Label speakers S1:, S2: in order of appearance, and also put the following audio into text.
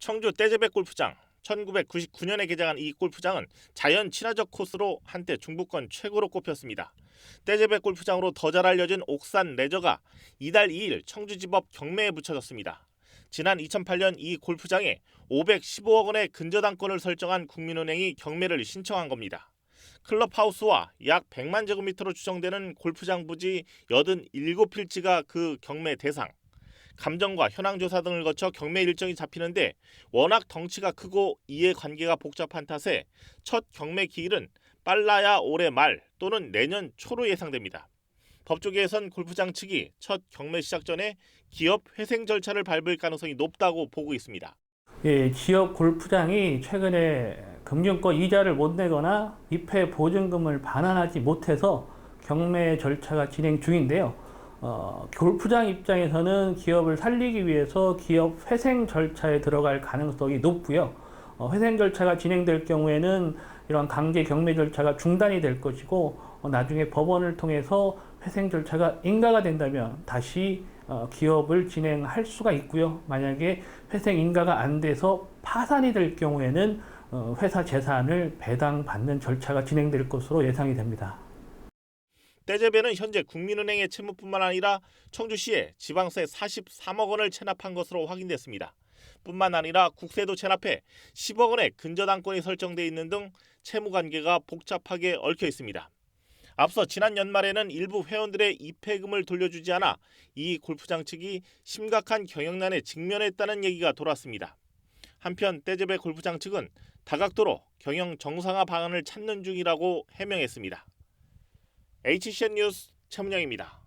S1: 청주 떼제백 골프장 1999년에 개장한 이 골프장은 자연 친화적 코스로 한때 중부권 최고로 꼽혔습니다. 떼제백 골프장으로 더 잘 알려진 옥산 레저가 이달 2일 청주지법 경매에 붙여졌습니다. 지난 2008년 이 골프장에 515억 원의 근저당권을 설정한 국민은행이 경매를 신청한 겁니다. 클럽하우스와 약 100만 제곱미터로 추정되는 골프장 부지 87필지가 그 경매 대상. 감정과 현황 조사 등을 거쳐 경매 일정이 잡히는데 워낙 덩치가 크고 이해 관계가 복잡한 탓에 첫 경매 기일은 빨라야 올해 말 또는 내년 초로 예상됩니다. 법조계에선 골프장 측이 첫 경매 시작 전에 기업 회생 절차를 밟을 가능성이 높다고 보고 있습니다.
S2: 예, 지역 골프장이 최근에 금융권 이자를 못 내거나 입회 보증금을 반환하지 못해서 경매 절차가 진행 중인데요. 어, 골프장 입장에서는 기업을 살리기 위해서 기업 회생 절차에 들어갈 가능성이 높고요. 어, 회생 절차가 진행될 경우에는 이러한 강제 경매 절차가 중단이 될 것이고 어, 나중에 법원을 통해서 회생 절차가 인가가 된다면 다시 어, 기업을 진행할 수가 있고요. 만약에 회생 인가가 안 돼서 파산이 될 경우에는 어, 회사 재산을 배당받는 절차가 진행될 것으로 예상이 됩니다.
S1: 떼제배는 현재 국민은행의 채무뿐만 아니라 청주시에 지방세 43억 원을 체납한 것으로 확인됐습니다. 뿐만 아니라 국세도 체납해 10억 원의 근저당권이 설정돼 있는 등 채무 관계가 복잡하게 얽혀 있습니다. 앞서 지난 연말에는 일부 회원들의 입회금을 돌려주지 않아 이 골프장 측이 심각한 경영난에 직면했다는 얘기가 돌았습니다. 한편 떼제배 골프장 측은 다각도로 경영 정상화 방안을 찾는 중이라고 해명했습니다. HCN 뉴스 최문영입니다.